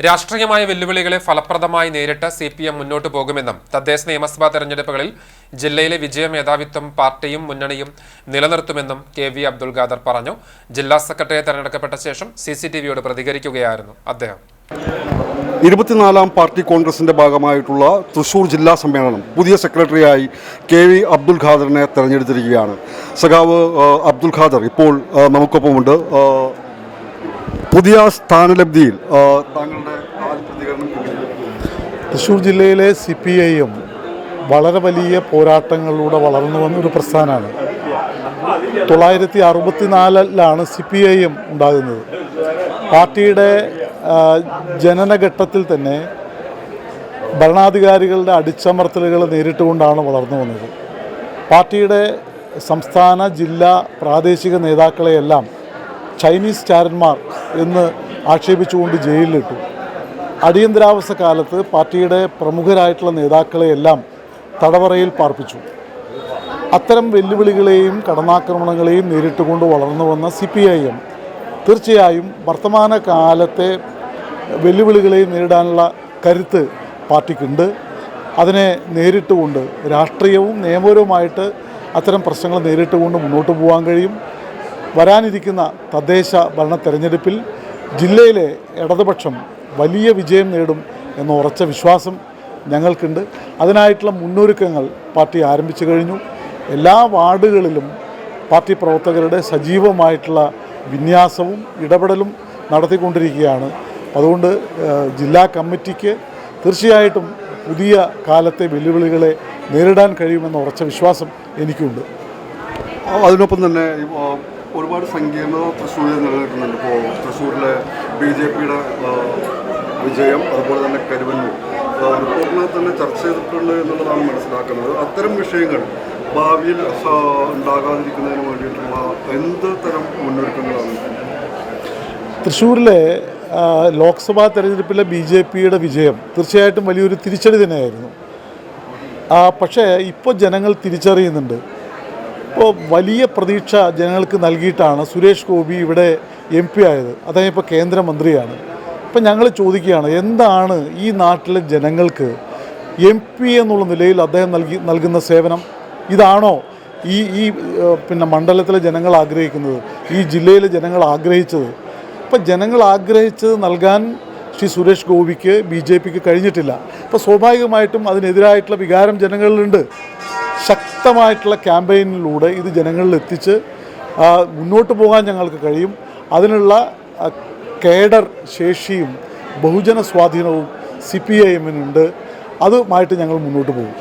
രാഷ്ട്രീയമായ വെല്ലുവിളികളെ ഫലപ്രദമായി നേരിട്ട് സി പി എം മുന്നോട്ട് പോകുമെന്നും തദ്ദേശ നിയമസഭാ തെരഞ്ഞെടുപ്പുകളിൽ ജില്ലയിലെ വിജയ മേധാവിത്വം പാർട്ടിയും മുന്നണിയും നിലനിർത്തുമെന്നും കെ വി അബ്ദുൽ ഖാദർ പറഞ്ഞു. ജില്ലാ സെക്രട്ടറിയെ തെരഞ്ഞെടുക്കപ്പെട്ട ശേഷം സി സി ടി വിയോട് പ്രതികരിക്കുകയായിരുന്നു അദ്ദേഹം. ഇരുപത്തിനാലാം പാർട്ടി കോൺഗ്രസിന്റെ ഭാഗമായിട്ടുള്ള തൃശൂർ ജില്ലാ സമ്മേളനം പുതിയ സെക്രട്ടറിയായി കെ വി അബ്ദുൽ ഖാദറിനെ തെരഞ്ഞെടുത്തിരിക്കുകയാണ്. സഖാവ് അബ്ദുൽ ഖാദർ ഇപ്പോൾ നമുക്കൊപ്പമുണ്ട്. പുതിയ സ്ഥാനലബ്ധിയിൽ? തൃശ്ശൂർ ജില്ലയിലെ സി പി ഐ എം വളരെ വലിയ പോരാട്ടങ്ങളിലൂടെ വളർന്നു വന്ന ഒരു പ്രസ്ഥാനമാണ്. തൊള്ളായിരത്തി അറുപത്തിനാലിലാണ് സി പി ഐ എം ഉണ്ടാകുന്നത്. പാർട്ടിയുടെ ജനനഘട്ടത്തിൽ തന്നെ ഭരണാധികാരികളുടെ അടിച്ചമർത്തലുകൾ നേരിട്ടുകൊണ്ടാണ് വളർന്നു വന്നത്. പാർട്ടിയുടെ സംസ്ഥാന ജില്ലാ പ്രാദേശിക നേതാക്കളെയെല്ലാം ചൈനീസ് ചാരന്മാർ എന്ന് ആക്ഷേപിച്ചുകൊണ്ട് ജയിലിലിട്ടു. അടിയന്തരാവസ്ഥ കാലത്ത് പാർട്ടിയുടെ പ്രമുഖരായിട്ടുള്ള നേതാക്കളെയെല്ലാം തടവറയിൽ പാർപ്പിച്ചു. അത്തരം വെല്ലുവിളികളെയും കടന്നാക്രമണങ്ങളെയും നേരിട്ടുകൊണ്ട് വളർന്നു വന്ന സി പി ഐ എം തീർച്ചയായും വർത്തമാന കാലത്തെ വെല്ലുവിളികളെയും നേരിടാനുള്ള കരുത്ത് പാർട്ടിക്കുണ്ട്. അതിനെ നേരിട്ടുകൊണ്ട് രാഷ്ട്രീയവും നിയമപരവുമായിട്ട് അത്തരം പ്രശ്നങ്ങൾ നേരിട്ടുകൊണ്ട് മുന്നോട്ട് പോകാൻ കഴിയും. വരാനിരിക്കുന്ന തദ്ദേശ ഭരണ തെരഞ്ഞെടുപ്പിൽ ജില്ലയിലെ ഇടതുപക്ഷം വലിയ വിജയം നേടും എന്ന ഉറച്ച വിശ്വാസം ഞങ്ങൾക്കുണ്ട്. അതിനായിട്ടുള്ള മുന്നൊരുക്കങ്ങൾ പാർട്ടി ആരംഭിച്ചു കഴിഞ്ഞു. എല്ലാ വാർഡുകളിലും പാർട്ടി പ്രവർത്തകരുടെ സജീവമായിട്ടുള്ള വിന്യാസവും ഇടപെടലും നടത്തിക്കൊണ്ടിരിക്കുകയാണ്. അതുകൊണ്ട് ജില്ലാ കമ്മിറ്റിക്ക് തീർച്ചയായിട്ടും പുതിയ കാലത്തെ വെല്ലുവിളികളെ നേരിടാൻ കഴിയുമെന്ന ഉറച്ച വിശ്വാസം എനിക്കുണ്ട്. അതിനൊപ്പം തന്നെ ഒരുപാട് സങ്കീർണത തൃശ്ശൂരിൽ നിലനിൽക്കുന്നുണ്ട്. ഇപ്പോൾ തൃശ്ശൂരിലെ ബി ജെ പിയുടെ വിജയം അതുപോലെ തന്നെ കരുവന്നൂർ. റിപ്പോർട്ടിനെ തന്നെ ചർച്ച ചെയ്തിട്ടുണ്ട് എന്നുള്ളതാണ് മനസ്സിലാക്കുന്നത്. അത്തരം വിഷയങ്ങൾ ഭാവിയിൽ ഉണ്ടാകാതിരിക്കുന്നതിന് വേണ്ടിയിട്ടുള്ള എന്ത് തരം മുന്നൊരുക്കങ്ങളാണ്? തൃശ്ശൂരിലെ ലോക്സഭാ തെരഞ്ഞെടുപ്പിലെ ബി ജെ പിയുടെ വിജയം തീർച്ചയായിട്ടും വലിയൊരു തിരിച്ചടി തന്നെയായിരുന്നു. പക്ഷേ ഇപ്പോൾ ജനങ്ങൾ തിരിച്ചറിയുന്നുണ്ട്. ഇപ്പോൾ വലിയ പ്രതീക്ഷ ജനങ്ങൾക്ക് നൽകിയിട്ടാണ് സുരേഷ് ഗോപി ഇവിടെ എം പി ആയത്. അദ്ദേഹം ഇപ്പോൾ കേന്ദ്രമന്ത്രിയാണ്. അപ്പം ഞങ്ങൾ ചോദിക്കുകയാണ് എന്താണ് ഈ നാട്ടിലെ ജനങ്ങൾക്ക് എം പി എന്നുള്ള നിലയിൽ അദ്ദേഹം നൽകി നൽകുന്ന സേവനം? ഇതാണോ ഈ ഈ പിന്നെ മണ്ഡലത്തിലെ ജനങ്ങൾ ആഗ്രഹിക്കുന്നത്? ഈ ജില്ലയിലെ ജനങ്ങൾ ആഗ്രഹിച്ചത്? അപ്പം ജനങ്ങൾ ആഗ്രഹിച്ചത് നൽകാൻ ശ്രീ സുരേഷ് ഗോപിക്ക് ബി ജെ പിക്ക് കഴിഞ്ഞിട്ടില്ല. അപ്പോൾ സ്വാഭാവികമായിട്ടും അതിനെതിരായിട്ടുള്ള വികാരം ജനങ്ങളിലുണ്ട്. ശക്തമായിട്ടുള്ള ക്യാമ്പയിനിലൂടെ ഇത് ജനങ്ങളിൽ എത്തിച്ച് മുന്നോട്ട് പോകാൻ ഞങ്ങൾക്ക് കഴിയും. അതിനുള്ള കേഡർ ശേഷിയും ബഹുജന സ്വാധീനവും സി പി ഐ എമ്മിനുണ്ട്. അതുമായിട്ട് ഞങ്ങൾ മുന്നോട്ട് പോകും.